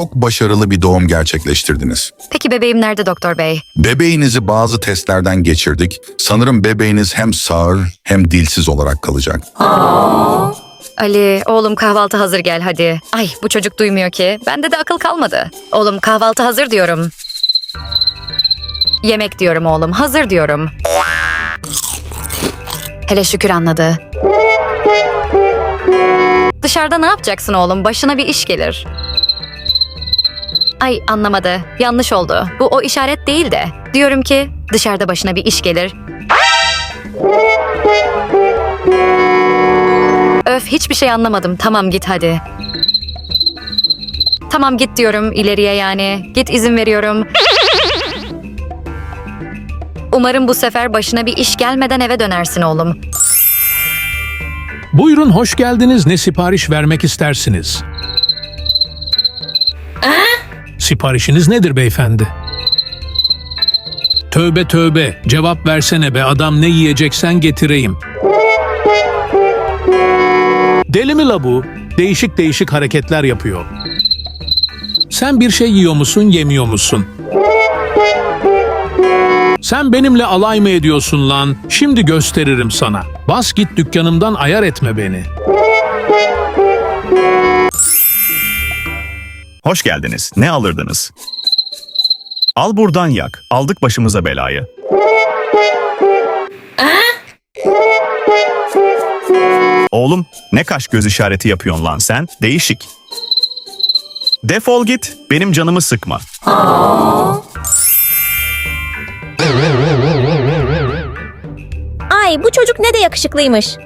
Çok başarılı bir doğum gerçekleştirdiniz. Peki bebeğim nerede doktor bey? Bebeğinizi bazı testlerden geçirdik. Sanırım bebeğiniz hem sağır hem dilsiz olarak kalacak. Ali, oğlum kahvaltı hazır gel hadi. Ay bu çocuk duymuyor ki. Bende de akıl kalmadı. Oğlum kahvaltı hazır diyorum. Yemek diyorum oğlum, hazır diyorum. Hele şükür anladı. Dışarıda ne yapacaksın oğlum? Başına bir iş gelir. Ay anlamadı. Yanlış oldu. Bu o işaret değil de. Diyorum ki dışarıda başına bir iş gelir. Öf hiçbir şey anlamadım. Tamam git hadi. Tamam git diyorum ileriye yani. Git izin veriyorum. Umarım bu sefer başına bir iş gelmeden eve dönersin oğlum. Buyurun hoş geldiniz. Ne sipariş vermek istersiniz? Siparişiniz nedir beyefendi? Tövbe tövbe. Cevap versene be adam ne yiyeceksen getireyim. Deli mi la bu? Değişik değişik hareketler yapıyor. Sen bir şey yiyor musun, yemiyor musun? Sen benimle alay mı ediyorsun lan? Şimdi gösteririm sana. Bas git dükkanımdan ayar etme beni. Hoş geldiniz. Ne alırdınız? Al buradan yak. Aldık başımıza belayı. Oğlum, ne kaş göz işareti yapıyorsun lan sen? Değişik. Defol git. Benim canımı sıkma. Ay bu çocuk ne de yakışıklıymış.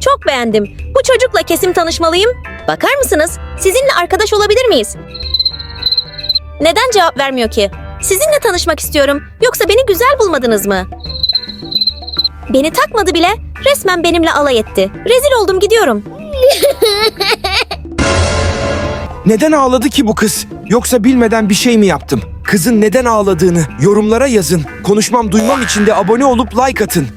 Çok beğendim. Bu çocukla kesim tanışmalıyım. Bakar mısınız? Sizinle arkadaş olabilir miyiz? Neden cevap vermiyor ki? Sizinle tanışmak istiyorum. Yoksa beni güzel bulmadınız mı? Beni takmadı bile. Resmen benimle alay etti. Rezil oldum gidiyorum. Neden ağladı ki bu kız? Yoksa bilmeden bir şey mi yaptım? Kızın neden ağladığını yorumlara yazın. Konuşmam duymam için de abone olup like atın.